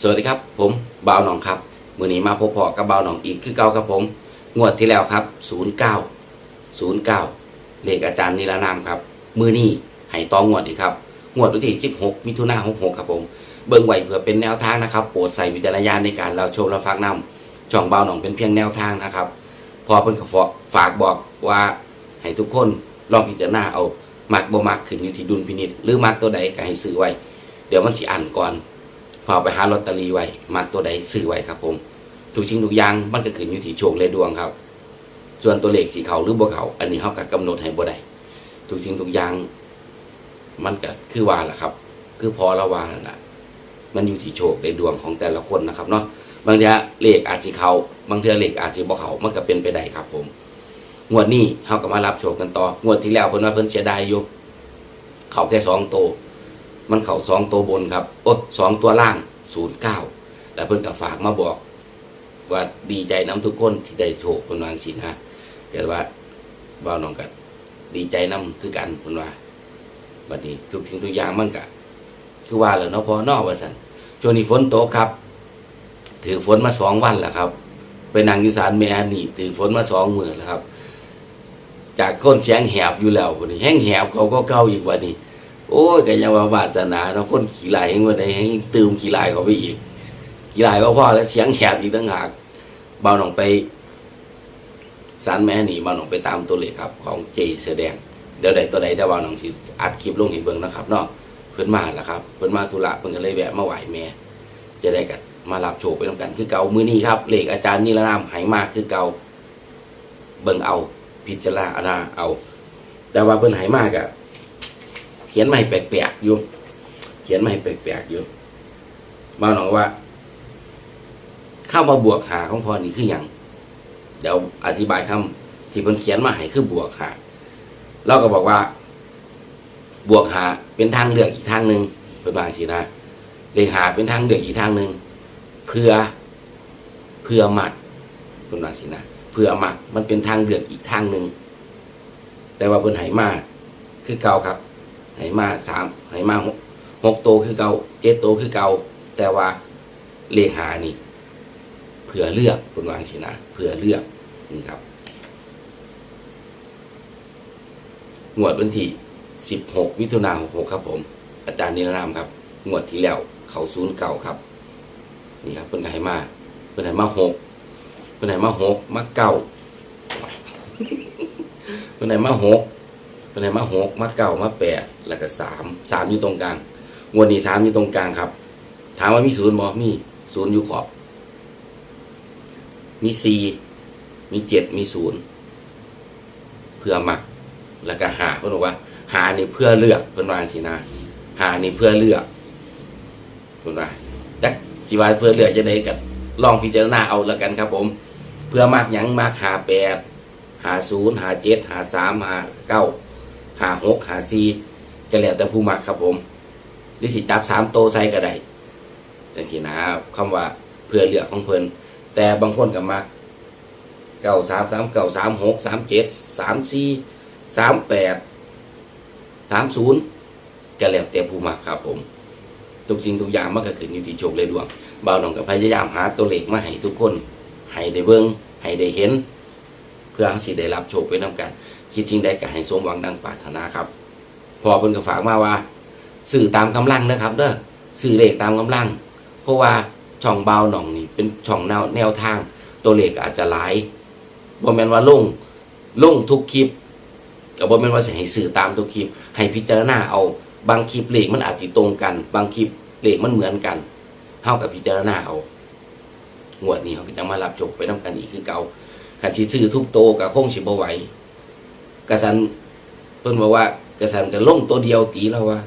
สวัสดีครับ ผมบ่าวหนองครับมือนี้มาพบพอกับบ่าวหนองอีกคือเก่าครับผม งวดที่แล้วครับ 09 09 เลขอาจารย์นิรนามครับ มือนี้ให้ตองงวดอีกครับ งวดวันที่ 16 มิถุนายน66 ครับผม เบิ่งไหวเพื่อเป็นแนวทางนะครับ โปรดใส่วิจารณญาณในการเราชมเราฟังนำช่องบ่าวหนองเป็นเพียงแนวทางนะครับ พอเพิ่นก็ฝากบอกว่าให้ทุกคนลองพิจารณาเอามักบ่มักขึ้นอยู่ที่ดุลพินิจหรือมักตัวใดก็ให้ซื้อไว้ เดี๋ยวมันสิอ่านก่อน พอไปหาลอตเตอรี่ไว้มักตัวใดซื้อไว้ครับผมทุกสิ่งทุกอย่างมันก็ขึ้นอยู่ที่โชคและดวงครับ ส่วนตัวเลขสีเขาหรือบ่เขาอันนี้เฮาก็กำหนดให้บ่ได้ทุกสิ่งทุกอย่างมันก็คือว่าล่ะครับ คือพอละว่านั่นล่ะมันอยู่ที่โชคและดวงของแต่ละคนนะครับเนาะบางทีเลขอาจสิเขาบางทีเลขอาจสิบ่เขามันก็เป็นไปได้ครับ ผมงวดนี้เฮาก็มารับโชคกันต่องวดที่แล้วเพิ่นว่าเพิ่นเสียดายอยู่เขาแค่สองโตว มันเข่าสองตัวบนครับโอ้สองตัวล่างศูนย์เก้าแล้วเพิ่นก็ฝากมาบอก ว่าดีใจน้ำทุกคนที่ได้โชคเพิ่นวาจั่งสินะเกิดว่าบ่าวน้องก็ดีใจน้ำคือกันเพิ่นว่าบัดนี้ทุกสิ่งทุกอย่างมันก็คือว่าแล้วเนาะพอนอกว่าซั่นช่วงนี้ฝนตกครับ ถือฝนมาสองวันแล้วครับไปนั่งยู่ศาลแม่นี่ ถือฝนมาสองมือแล้วครับ จากคนเสียงแหบอยู่แล้วบัดนี้แห้งแหบเขาก็เก่าอีกวันนี้ โอ้ยก็ยังว่าวาสนาเนาคนขี่ลายเฮงวันใดเฮงตืมขี่ลายเขาไปอีกขี่ลายก็พอแล้วเสียงแหบอีกต่างหากเบาหนองไปสารแม่หนีเบาหนองไปตามตัวเลขครับ ของเจเสแดงเดี๋ยวใดตัวใดเดี๋ยวเบาหนองสิอัดคลิปลงให้เบิ่งนะครับเนาะเพิ่นมาแล้วครับเพิ่นมาธุระเพิ่นก็เลยแวะมาไหวแม่จะได้กันมารับโชคไปนํกัน คือเก่ามือนี้ครับเลขอาจารย์นิรนามไหมากคือเก่าเบิ่งเอา พิจารณาเอา แต่ว่าเพิ่นไหมากอะ ขียนมาให้แปลกๆอยู่ เขียนมาให้แปลกๆอยู่มาหนองว่า เข้ามาบวกหาของพอนี่คืออย่างเดี๋ยวอธิบายคำที่เพิ่นเขียนมาให้คือบวกหาเราก็บอกว่า บวกหาเป็นทางเลือกอีกทางหนึ่งเพิ่นว่าสินะเลขหาเป็นทางเลือกอีกทางหนึ่งเพื่อเพื่อมัดเพิ่นว่าสินะเพื่อมัดมันเป็นทางเลือกอีกทางหนึ่งแต่ว่าเพิ่นให้มาคือเก่าครับ ไหมาสามไหมาหกหกโตคือเก่าเจ็ดโตคือเก่าแต่ว่าเลขหานี่เผื่อเลือกคุณวางสินะเผื่อเลือกนี่ครับงวดวันที่สิบหกมิถุนาหกหกครับผม อาจารย์นิรนามครับงวดที่แล้วเขาศูนย์เก่าครับ นี่ครับเป็นไหมาเป็นไหมาหกเป็นไหมาหกมาเก้าเป็นไหมาหก เป็นไหนมาหกมาเก้ามาแปดแล้วก็สามสามอยู่ตรงกลางงวดนี้สามอยู่ตรงกลางครับ ถามว่ามีศูนย์บ่มีศูนย์อยู่ขอบ มีสี่มีเจ็ดมีศูนย์เพื่อมัก แล้วก็หาเพื่อนบอกว่า หานี่เพื่อเลือกเพื่อนว่าสินะหานี่เพื่อเลือกเพื่อนว่าจักจีวาเพื่อเลือกจะได้กับลองพิจารณาเอาแล้วกันครับ ผม เพื่อมากยังมากหาแปดหาศูนย์หาเจ็ดหาสามหาเก้า หาหกหาสี่ก็แล้วแต่ผู้มักครับผมหรือสิจับสามโตใส่ก็ได้แต่สินะคำว่าเพื่อเลือกของเพิ่นแต่บางคนก็มักเก้าสามสามเก้าสามหกสามเจ็ดสามสี่สามแปดสามศูนย์ก็แล้วแต่ผู้มักครับผมทุกสิ่งทุกอย่างมันก็ขึ้นอยู่ที่โชคและดวงบ่าวน้องก็พยายามหาตัวเลขมาให้ทุกคนให้ได้เบิ่งให้ได้เห็น เพื่อสิได้รับโชคไปนํกัน คิดจริงได้ก็ให้สมหวังดังปรารถนาครับพอเพิ่นก็ฝากมาว่าสื่อตามกำลังนะครับเด้อสื่อเลขตามกำลัง เพราะว่าช่องเบาหน่องนี่เป็นช่องแนวแนวทางตัวเลขอาจจะหลายบ่แม่นว่าลงลงทุกคลิปก็บ่แม่นว่าสิให้สื่อตามทุกคลิป ให้พิจารณาเอาบางคลิปเลขมันอาจสิตรงกัน บางคลิปเลขมันเหมือนกันเฮากับพิจารณาเอางวดนี้เขาก็จะมารับโชคไปนํกันอีกคือเก่าคันสิซื้อทุกโตก็คงสิบ่ไหว กระสันเพิ่นบอกว่ากระสันก็ลงตัวเดียวตีแล้วว่า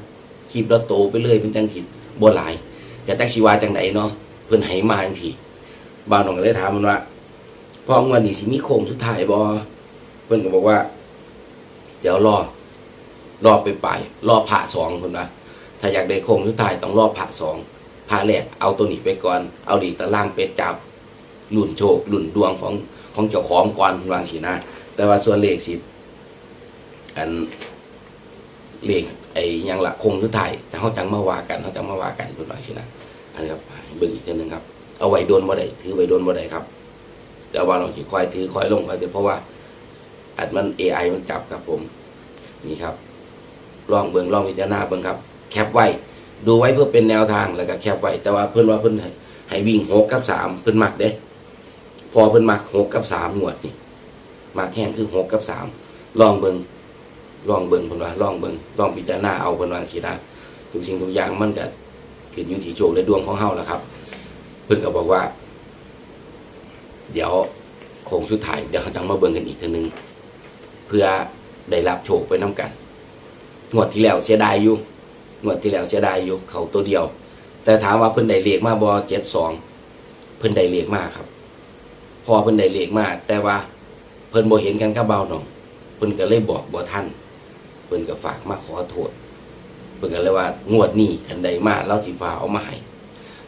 คลิปแล้วโตไปเลยเป็นจังสิบ่หลายแต่ตักสิว่าจังไดเนาะเพิ่นให้มาจังซี่บ่าวน้องก็เลยถามมันว่าพองวันนี้สิมีโค้งสุดท้ายบ่เพิ่นก็บอกว่า เดี๋ยวรอรอไปไปรอพระสองเพิ่นว่าถ้าอยากได้โค้งสุดท้ายต้องรอพระสองพระแรกเอาตัวนี้ไปก่อน เอาดีตะล่างไปจับลุ่นโชคลุ่นดวงของของเจ้าของก่อนวางสินะแต่ว่าส่วนเลขสิ อันเลขไอ้ยังละคงสุดท้ายจะเขาจังมาว่ากันเขาจังมาว่ากันเป็นว่าสินะอันนี้ครับให้เบิ่งอีกเทีนึงครับ เอาไว้โดนบ่ได้ถือไว้โดนบ่ได้ครับแต่ว่าเราสิคอยถือคอยลงคอยถือเพราะว่าอัดมัน AI มันจับครับผม นี่ครับลองเบิ่งลองพิจารณาเบิ่งครับ แคปไว้ ดูไว้เพื่อเป็นแนวทางแล้วก็แคปไว้แต่ว่าเพิ่นว่าเพิ่นให้ให้วิ่งหกกับสามเพิ่นมักเด้พอเพิ่นมักหกกับสามงวดนี่มักแห้งคือหกกับสามลองเบิ่ง ลองเบิ่งเพิ่นว่าลองเบิ่งลองพิจารณาเอาเพิ่นว่าสินะทุกสิ่งทุกอย่างมันก็ขึ้นอยู่ที่โชคและดวงของเฮาแหละครับ เพิ่นก็บอกว่า เดี๋ยวโค้งสุดท้ายเดี๋ยวเขาจะมาเบิ่งกันอีกทีนึง เพื่อได้รับโชคไปน้กันงวดที่แล้วเสียดายอยู่งวดที่แล้วเสียดายอยู่เขาตัวเดียว แต่ถามว่าเพิ่นได้เลขมาบ่เจ็ดสองเพิ่นได้เลขมาครับ พอเพิ่นได้เลขมาแต่ว่าเพิ่นบ่เห็นกันกับเบาหน่องเพิ่นก็เลยบอกบ่ทัน เพิ่นก็ฝากมาขอโทษเพิ่นก็เลยว่างวดนี้คันใดมาเราสิฟ้าเอามาให้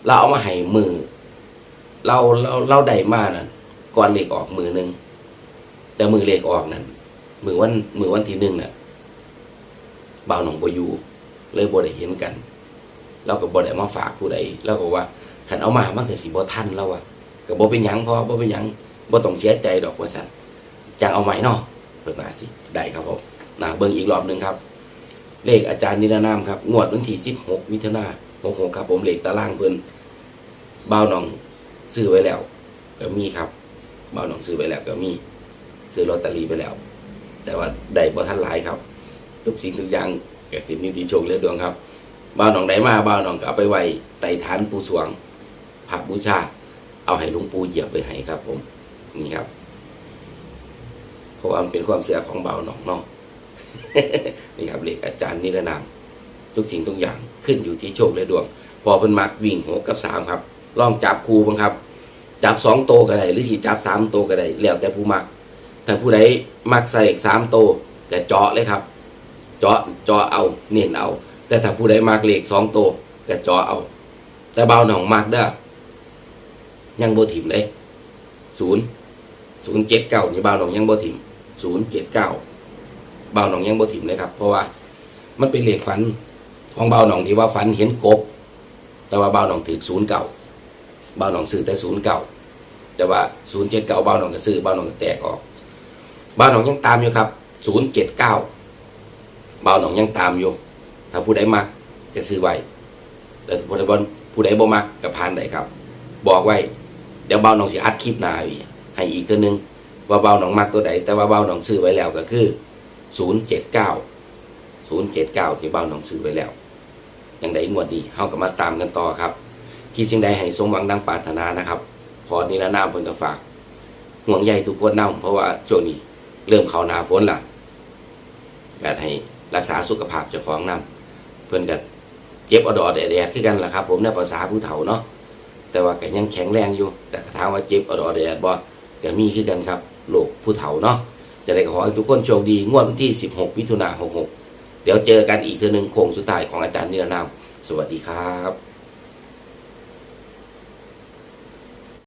เราเอามาให้มือ เราเราเราได้มานั่นก่อนเลขออกมือหนึ่งแต่มือเลขออกนั่นมือวันมือวันที่หนึ่งน่ะเบาหนองบ่อยู่เลยบ่ได้เห็นกัน เราก็บ่ได้มาฝากผู้ใดเราก็ว่าคันเอามามันก็สิบ่ทันแล้วอะก็บ่เป็นหยังพอบ่เป็นหยังบ่ต้องเสียใจดอกว่าซั่นจังเอาใหม่เนาะเปิดมาสิได้ครับผม นะเบิ่งอีกรอบหนึ่งครับ เลขอาจารย์นิรนามครับ งวดวันที่16มิถุนายน66ครับ ผมเลขตารางเพิ่นบ่าวหนองซื้อไว้แล้ว ก็มีครับบ่าวหนองซื้อไว้แล้วก็มี ซื้อลอตเตอรี่ไปแล้ว แต่ว่าได้บ่ทันหลายครับ ทุกสิ่งทุกอย่างเก็ขึ้นอยู่ที่โชคและดวงครับบ้าหนองได้มาบ้าหนองก็เอาไปไว้ใต้ฐานปูสวงพระบูชา เอาให้หลุงปูเหยียบไปให้ครับ ผมนี่ครับ เพราะว่ามันเป็นความเสียของบ่าวหนองเนาะ นี่ครับเลขอาจารย์นิรนาม ทุกสิ่งทุกอย่างขึ้นอยู่ที่โชคและดวง พอเพิ่นมักวิ่งหกกับสามครับ ลองจับครูบ้างครับ จับสองโตก็ได้หรือสิจับสามโตก็ได้แล้วแต่ผู้มักถ้าผู้ใดมักใส่เลขสามโตก็เจาะเลยครับ เจาะเจาะเอาเน้นเอา แต่ถ้าผู้ใดมากเลขสองโตก็เจาะเอา แต่เบาหน่องมากเด้อยังโบถิ่มเลยศูนย์ศูนย์เจ็ดเก้านี่เบาหน่องยังโบถิ่มศูนย์เจ็ดเก้า เบาหนองยังโบถิ่มเลยครับ เพราะว่ามันเป็นเหลขฝันของเบาหนองที่ว่าฝันเห็นกบ แต่ว่าเบาหนองถือศูนย์เก่าเบาหนองซื้อแต่ศูนย์เก่าแต่ว่าศูนย์เจ็ดเก้าเบาหนองก็ซื้อเบาหนองก็แตกออกเบาหนองยังตามอยู่ครับศูนย์เจ็ดเก้าเบาหนองยังตามอยู่ถ้าผู้ใดมักก็ซื้อไว้แต่ผู้ใดบ่ผู้ใดบ่มักก็ผ่านได้ครับ บอกไว้ เดี๋ยวเบาหนองสิอัดคลิปหน้าอีกให้อีกเทื่อนึงว่าเบาหนองมักตัวใดแต่ว่าเบาหนองซื้อไว้แล้วก็คือ 079 079ที่เบาหนองซื้อไว้แล้วยังไดงวดนี้เฮาก็มาตามกันต่อครับคิดสิ่งใดให้สมหวังดังปรารถนานะครับ พอนี้ละนามเพิ่นก็ฝาก ห่วงใยทุกคนนํเพราะว่าช่วงนี้เริ่มเข้าหน้าฝนล่ะก็ให้รักษาสุขภาพเจ้าของนํเพื่อนก็เจ็บอดอดแดดๆคือกันล่ะครับ ผมในภาษาผู้เฒ่าเนาะแต่ว่าก็ยังแข็งแรงอยู่ แต่ถามว่าเจ็บอดอดแดดบ่ก็มีคือกันครับโรคผู้เฒ่าเนาะ จะได้ขอให้ทุกคนโชคดี งวดวันที่ 16มิถุนายน66 เดี๋ยวเจอกันอีกเทือหนึงโค้งสุดท้ายของอาจารย์นิรนาม สวัสดีครับ